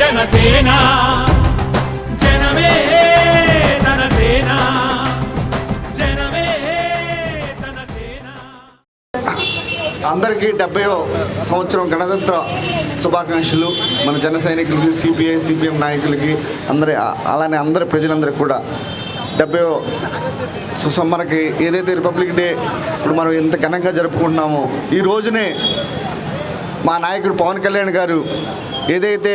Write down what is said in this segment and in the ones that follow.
జనసేన. జనమే జనమే అందరికీ డెబ్బై సంవత్సరం గణతంత్ర శుభాకాంక్షలు. మన జన సైనికులకి సిపిఐ సిపిఎం నాయకులకి అందరి అలానే అందరి ప్రజలందరికీ కూడా డెబ్బై మనకి ఏదైతే రిపబ్లిక్ డే ఇప్పుడు మనం ఇంత ఘనంగా జరుపుకుంటున్నామో ఈ రోజునే మా నాయకుడు పవన్ కళ్యాణ్ గారు ఏదైతే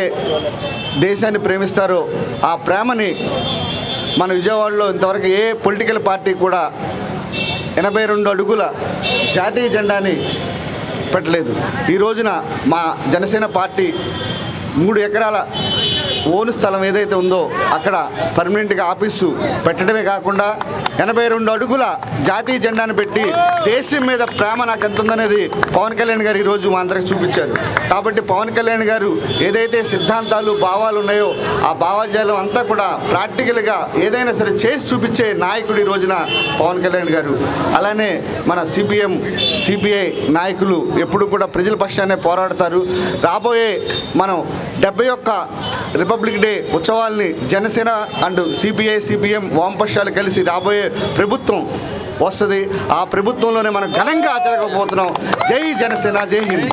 దేశాన్ని ప్రేమిస్తారో ఆ ప్రేమని మన విజయవాడలో ఇంతవరకు ఏ పొలిటికల్ పార్టీ కూడా ఎనభై రెండు అడుగుల జాతీయ జెండాని పెట్టలేదు. ఈ రోజున మా జనసేన పార్టీ మూడు ఎకరాల ఓను స్థలం ఏదైతే ఉందో అక్కడ పర్మనెంట్గా ఆఫీసు పెట్టడమే కాకుండా ఎనభై రెండు అడుగుల జాతీయ జెండాను పెట్టి దేశం మీద ప్రేమ నాకు ఎంత ఉందనేది పవన్ కళ్యాణ్ గారు ఈరోజు మా అందరికి చూపించారు. కాబట్టి పవన్ కళ్యాణ్ గారు ఏదైతే సిద్ధాంతాలు భావాలు ఉన్నాయో ఆ భావాజాలం అంతా కూడా ప్రాక్టికల్గా ఏదైనా సరే చేసి చూపించే నాయకుడు ఈ రోజున పవన్ కళ్యాణ్ గారు. అలానే మన సిపిఎం సిపిఐ నాయకులు ఎప్పుడు కూడా ప్రజల పక్షానే పోరాడతారు. రాబోయే మనం డెబ్బై ఒక్క రిపబ్లిక్ డే ఉత్సవాల్ని జనసేన అండ్ సిపిఐ సిపిఎం వామపక్షాలు కలిసి రాబోయే ప్రభుత్వం వస్తుంది. ఆ ప్రభుత్వంలోనే మనం ఘనంగా జరగకపోతున్నాం జై జనసేన జై హింద్.